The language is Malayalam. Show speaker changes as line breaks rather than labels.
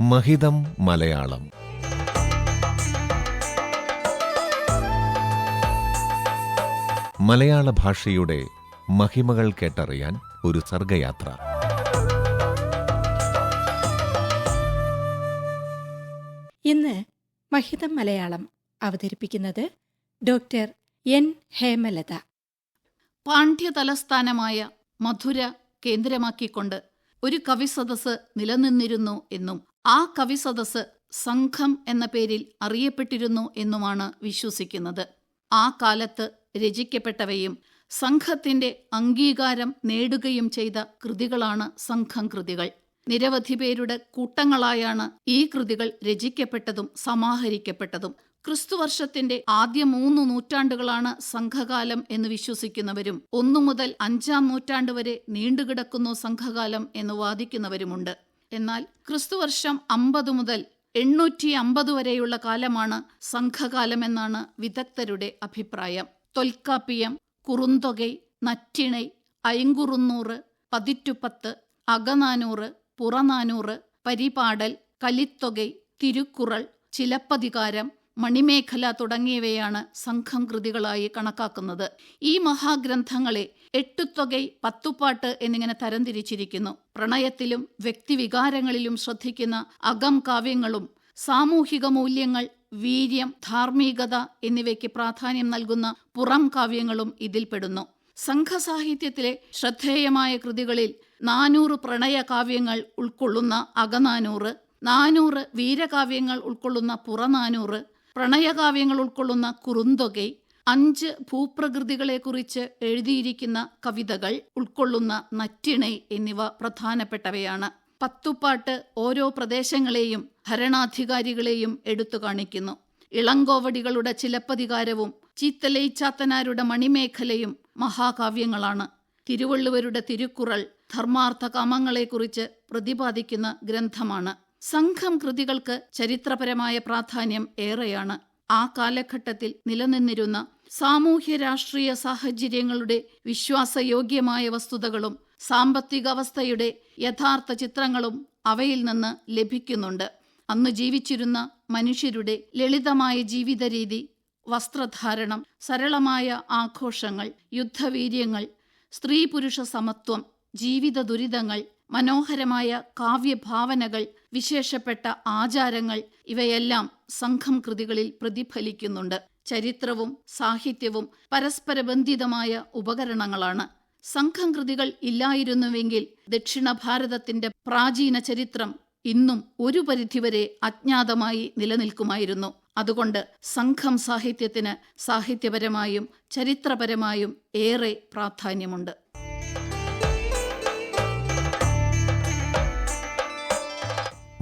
മഹിതം മലയാളം. മലയാള ഭാഷയുടെ മഹിമകൾ കേട്ടറിയാൻ ഒരു സർഗയാത്ര.
ഇന്ന് മഹിതം മലയാളം അവതരിപ്പിക്കുന്നത് ഡോക്ടർ എൻ ഹേമലത.
പാണ്ഡ്യ തലസ്ഥാനമായ മധുര കേന്ദ്രമാക്കിക്കൊണ്ട് ഒരു കവി സദസ് നിലനിന്നിരുന്നു എന്നും ആ കവി സദസ് സംഘം എന്ന പേരിൽ അറിയപ്പെട്ടിരുന്നു എന്നുമാണ് വിശ്വസിക്കുന്നത്. ആ കാലത്ത് രചിക്കപ്പെട്ടവയും സംഘത്തിന്റെ അംഗീകാരം നേടുകയും ചെയ്ത കൃതികളാണ് സംഘം കൃതികൾ. നിരവധി പേരുടെ കൂട്ടങ്ങളായാണ് ഈ കൃതികൾ രചിക്കപ്പെട്ടതും സമാഹരിക്കപ്പെട്ടതും. ക്രിസ്തുവർഷത്തിന്റെ ആദ്യ മൂന്ന് നൂറ്റാണ്ടുകളാണ് സംഘകാലം എന്ന് വിശ്വസിക്കുന്നവരും ഒന്നു മുതൽ അഞ്ചാം നൂറ്റാണ്ട് വരെ നീണ്ടുകിടക്കുന്നു സംഘകാലം എന്ന് വാദിക്കുന്നവരുമുണ്ട്. എന്നാൽ ക്രിസ്തുവർഷം അമ്പത് മുതൽ എണ്ണൂറ്റി അമ്പത് വരെയുള്ള കാലമാണ് സംഘകാലമെന്നാണ് വിദഗ്ധരുടെ അഭിപ്രായം. തൊൽക്കാപ്പിയം കുറുന്തൊകൈ നറ്റിണൈ അയങ്കുറുന്നൂറ് പതിറ്റുപത്ത് അകനാനൂറ് പുറനാനൂറ് പരിപാടൽ കലിത്തൊകൈ തിരുക്കുറൾ ചിലപ്പതികാരം മണിമേഖല തുടങ്ങിയവയാണ് സംഘം കൃതികളായി കണക്കാക്കുന്നത്. ഈ മഹാഗ്രന്ഥങ്ങളെ എട്ടുത്തൊകൈ പത്തുപാട്ട് എന്നിങ്ങനെ തരംതിരിച്ചിരിക്കുന്നു. പ്രണയത്തിലും വ്യക്തിവികാരങ്ങളിലും ശ്രദ്ധിക്കുന്ന അകം കാവ്യങ്ങളും സാമൂഹിക മൂല്യങ്ങൾ വീര്യം ധാർമ്മികത എന്നിവയ്ക്ക് പ്രാധാന്യം നൽകുന്ന പുറം കാവ്യങ്ങളും ഇതിൽപ്പെടുന്നു സംഘസാഹിത്യത്തിലെ ശ്രദ്ധേയമായ കൃതികളിൽ നാനൂറ് പ്രണയ കാവ്യങ്ങൾ ഉൾക്കൊള്ളുന്ന അകനാനൂറ് നാനൂറ് വീരകാവ്യങ്ങൾ ഉൾക്കൊള്ളുന്ന പുറനാനൂറ് പ്രണയകാവ്യങ്ങൾ ഉൾക്കൊള്ളുന്ന കുറുന്തൊകൈ അഞ്ച് ഭൂപ്രകൃതികളെക്കുറിച്ച് എഴുതിയിരിക്കുന്ന കവിതകൾ ഉൾക്കൊള്ളുന്ന നറ്റിണൈ എന്നിവ പ്രധാനപ്പെട്ടവയാണ്. പത്തുപാട്ട് ഓരോ പ്രദേശങ്ങളെയും ഭരണാധികാരികളെയും എടുത്തു കാണിക്കുന്നു. ഇളങ്കോവടികളുടെ ചിലപ്പതികാരവും ചീത്തലയിച്ചാത്തനാരുടെ മണിമേഖലയും മഹാകാവ്യങ്ങളാണ്. തിരുവള്ളുവരുടെ തിരുക്കുറൾ ധർമാർത്ഥ കാമങ്ങളെക്കുറിച്ച് പ്രതിപാദിക്കുന്ന ഗ്രന്ഥമാണ്. സംഘം കൃതികൾക്ക് ചരിത്രപരമായ പ്രാധാന്യം ഏറെയാണ്. ആ കാലഘട്ടത്തിൽ നിലനിന്നിരുന്ന സാമൂഹ്യ രാഷ്ട്രീയ സാഹചര്യങ്ങളുടെ വിശ്വാസയോഗ്യമായ വസ്തുതകളും സാമ്പത്തികാവസ്ഥയുടെ യഥാർത്ഥ ചിത്രങ്ങളും അവയിൽ നിന്ന് ലഭിക്കുന്നുണ്ട്. അന്ന് ജീവിച്ചിരുന്ന മനുഷ്യരുടെ ലളിതമായ ജീവിത രീതി വസ്ത്രധാരണം സരളമായ ആഘോഷങ്ങൾ യുദ്ധവീര്യങ്ങൾ സ്ത്രീ പുരുഷ സമത്വം ജീവിത ദുരിതങ്ങൾ മനോഹരമായ കാവ്യഭാവനകൾ വിശേഷപ്പെട്ട ആചാരങ്ങൾ ഇവയെല്ലാം സംഘം കൃതികളിൽ പ്രതിഫലിക്കുന്നുണ്ട്. ചരിത്രവും സാഹിത്യവും പരസ്പരബന്ധിതമായ ഉപകരണങ്ങളാണ്. സംഘം കൃതികൾ ഇല്ലായിരുന്നുവെങ്കിൽ ദക്ഷിണ ഭാരതത്തിന്റെ പ്രാചീന ചരിത്രം ഇന്നും ഒരു പരിധിവരെ അജ്ഞാതമായി നിലനിൽക്കുമായിരുന്നു. അതുകൊണ്ട് സംഘം സാഹിത്യത്തിന് സാഹിത്യപരമായും ചരിത്രപരമായും ഏറെ പ്രാധാന്യമുണ്ട്.